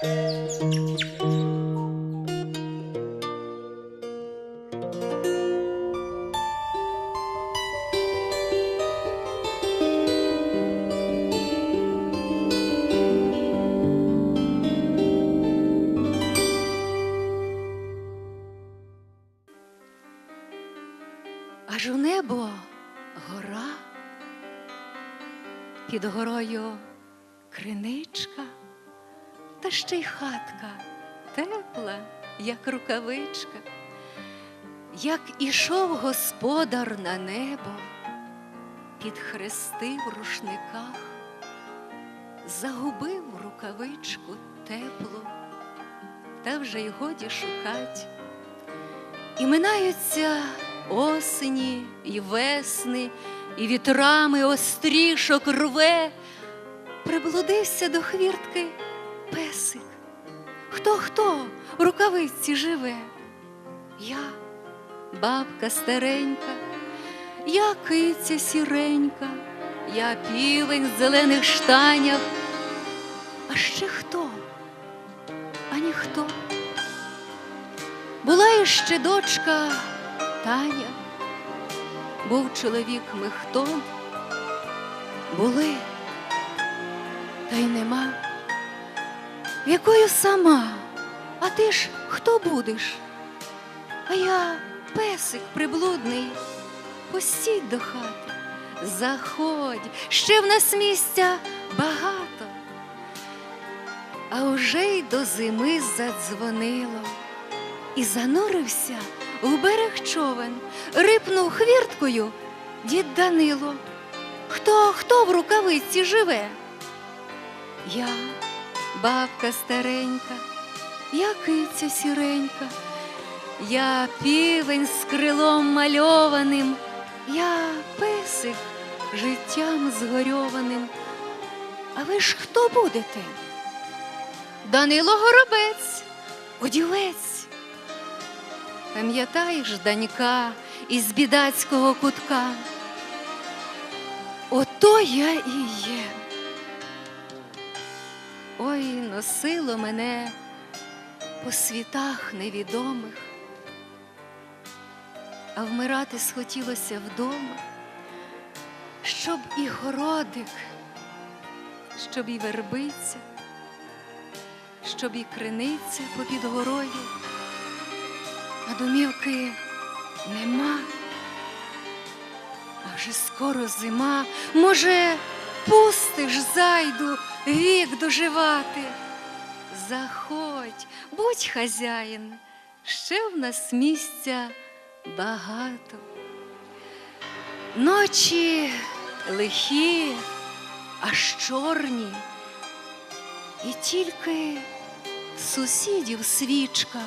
Аж у небо гора, під горою криничка, та ще й хатка тепла, як рукавичка. Як ішов господар на небо, під хрести в рушниках, загубив рукавичку теплу, та вже й годі шукать. І минаються осені і весни, і вітрами острішок рве, приблудився до хвіртки песик. Хто хто в рукавиці живе? Я, бабка старенька, я киця сіренька, я півень в зелених штанях. А ще хто? А ніхто. Була іще дочка Таня, був чоловік Михтон, були, та й нема. Якою сама, а ти ж хто будеш? А я песик приблудний, постіть до хати, заходь, ще в нас місця багато. А уже й до зими задзвонило і занурився у берег човен, рипнув хвірткою дід Данило. Хто, хто в рукавиці живе? Я, бабка старенька, я киця сіренька, я півень з крилом мальованим, я песик життям згорьованим. А ви ж хто будете? Данило Горобець, одівець. Пам'ятаєш, данька із бідацького кутка? Ото я і є. Ой, носило мене по світах невідомих, а вмирати схотілося вдома, щоб і городик, щоб і вербиця, щоб і криниця попід горою а домівки нема. А вже скоро зима, може, пустиш зайду вік доживати. Заходь, будь хазяїн, ще в нас місця багато. Ночі лихі, аж чорні, і тільки сусідів свічка.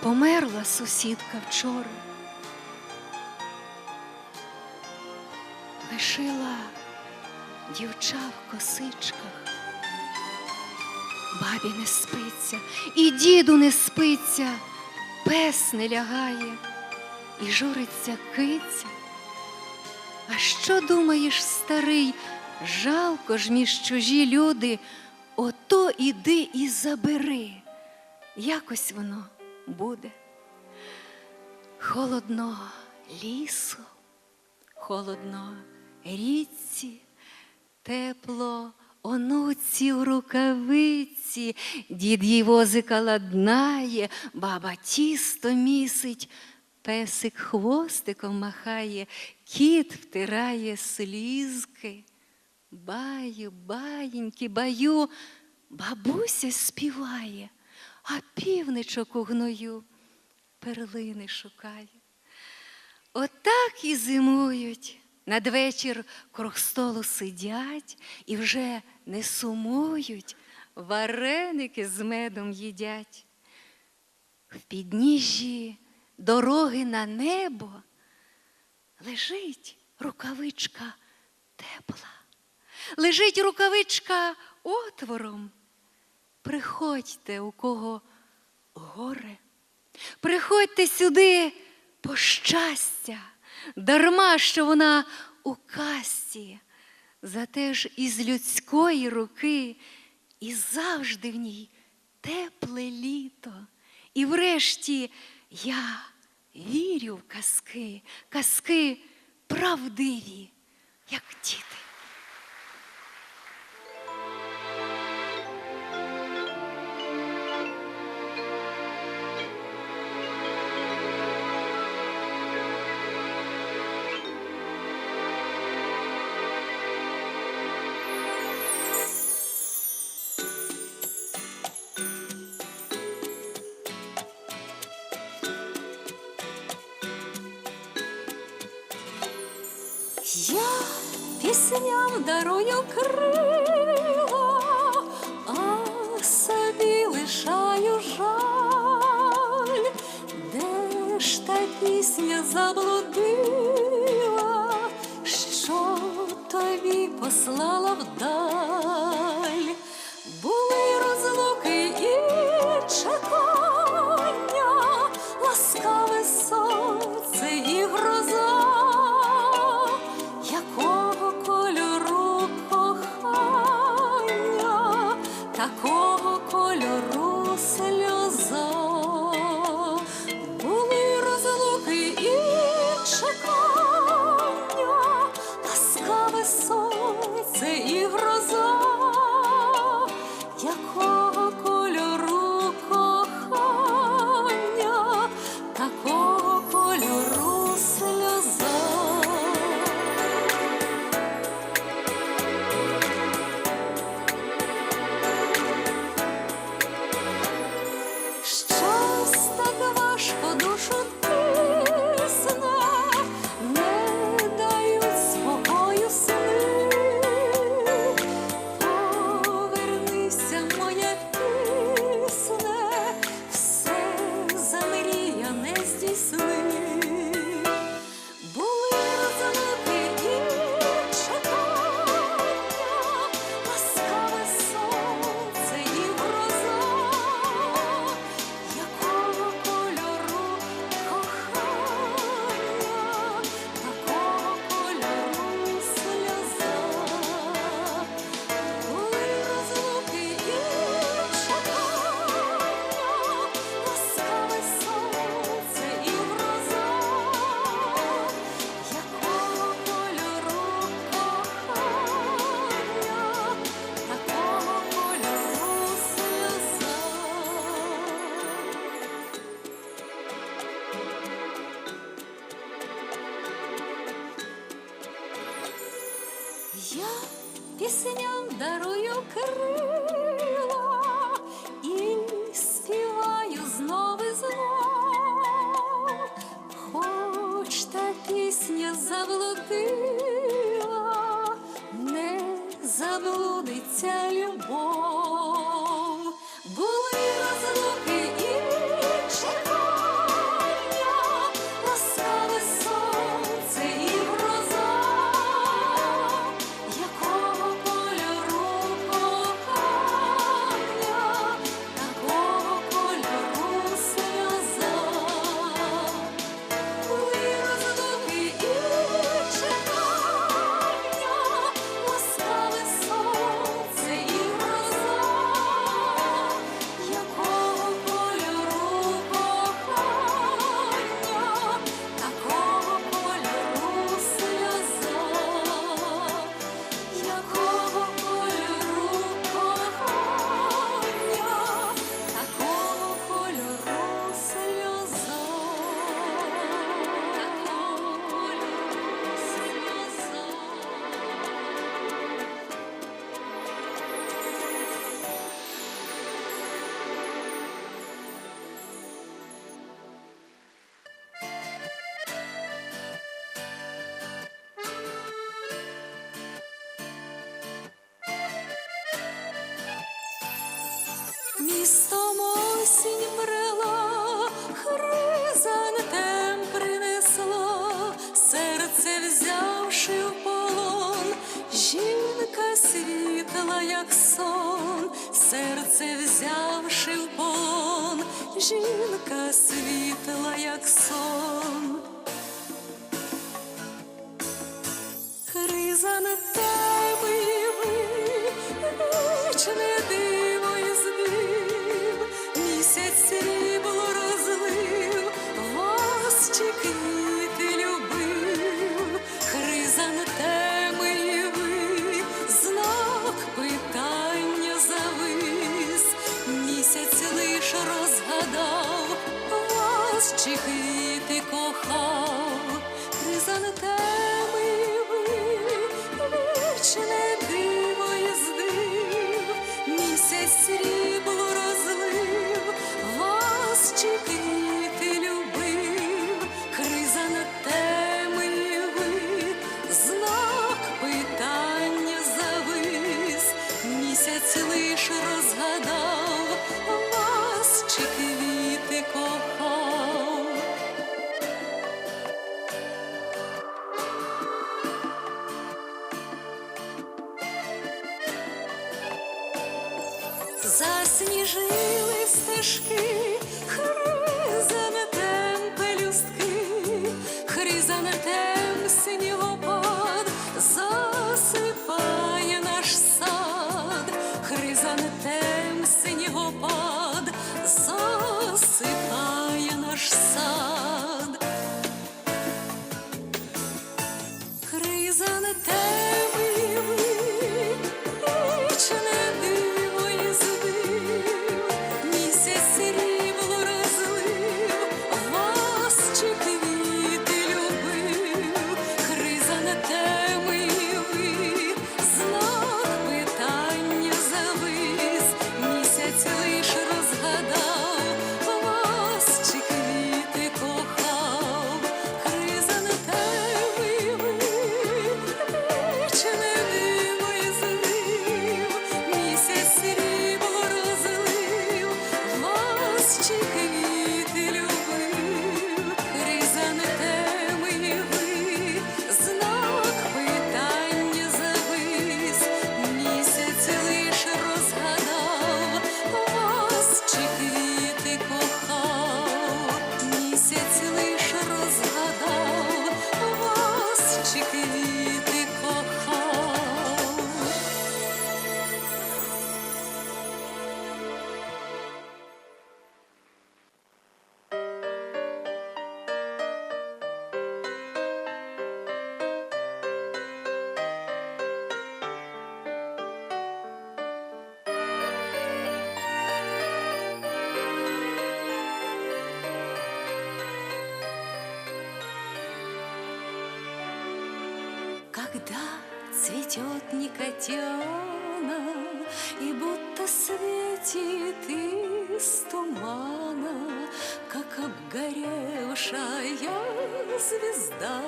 Померла сусідка вчора, лишила дівча в косичках. Бабі не спиться, і діду не спиться, пес не лягає, і журиться киця. А що думаєш, старий? Жалко ж між чужі люди, ото іди і забери. Якось воно буде. Холодно лісу, холодно річці, тепло онуці в рукавиці, дід їй возика ладнає, баба тісто місить, песик хвостиком махає, кіт втирає слізки. Баю, баєньки, баю, бабуся співає а півничок у гною перлини шукає. Отак і зимують, надвечір круг столу сидять і вже не сумують, вареники з медом їдять. В підніжжі дороги на небо лежить рукавичка тепла, лежить рукавичка отвором. Приходьте, у кого горе, приходьте сюди по щастя, дарма що вона у касті, зате ж із людської руки, і завжди в ній тепле літо. І врешті я вірю в казки, казки правдиві, як діти. послала вдаль. блудиться любов, були розлуки. світла, як сон, серце взявши в полон, жінка світла, як сон, Риза не темиви, вічне диво і звів, місяць срібло розлив, вас чекає. яких ти кохав, хризантеми вічне. Когда цветет Никотяна, И будто светит из тумана, Как обгоревшая звезда.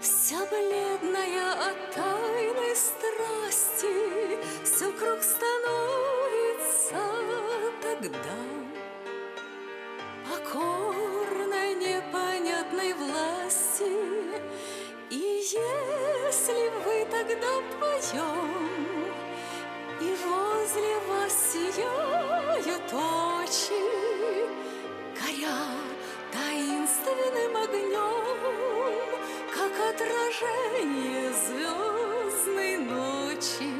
Вся бледная от тайной страсти, Все круг становится тогда вдвоем, И возле вас сияют очи, Горя таинственным огнем, Как отражение звездной ночи,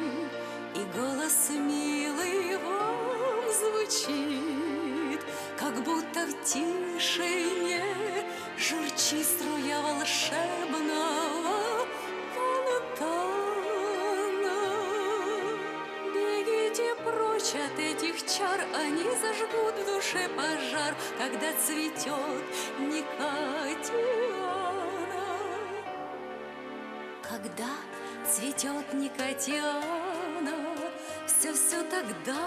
И голос милый вам звучит, Как будто в тишине Журчит струя волшебного от этих чар, Они зажгут в душе пожар, Когда цветет Никотиана. Когда цветет Никотиана, Все-все тогда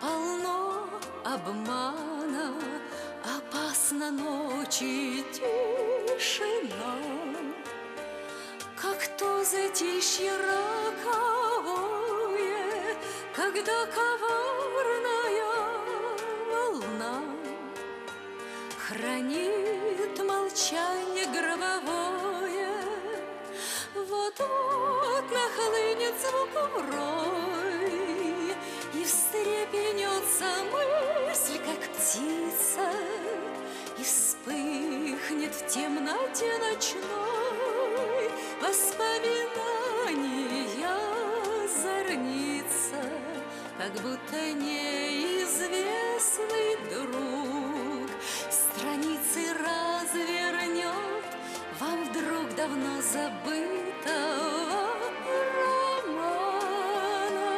полно обмана, Опасна ночи тишина, Как то затишье роковое, Когда коварная волна Хранит молчание гробовое, Вот-вот нахлынет звук рой, И встрепенется мысль, как птица, И вспыхнет в темноте ночной Воспоминания зорница, Как будто неизвестный друг Страницы развернет Вам вдруг давно забытого романа.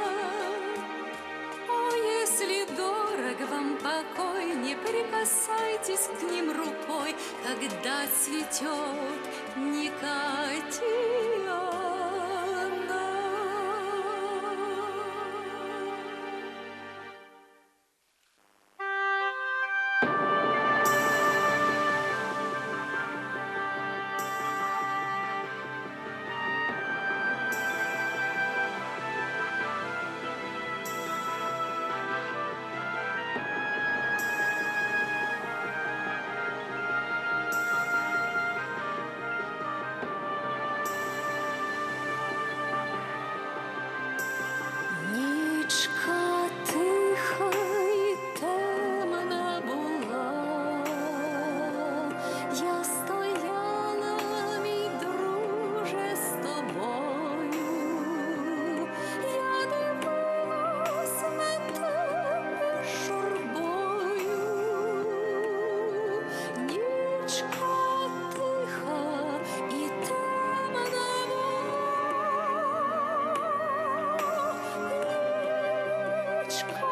О, если дорог вам покой, не прикасайтесь к ним рукой, когда цветет Никотиана. much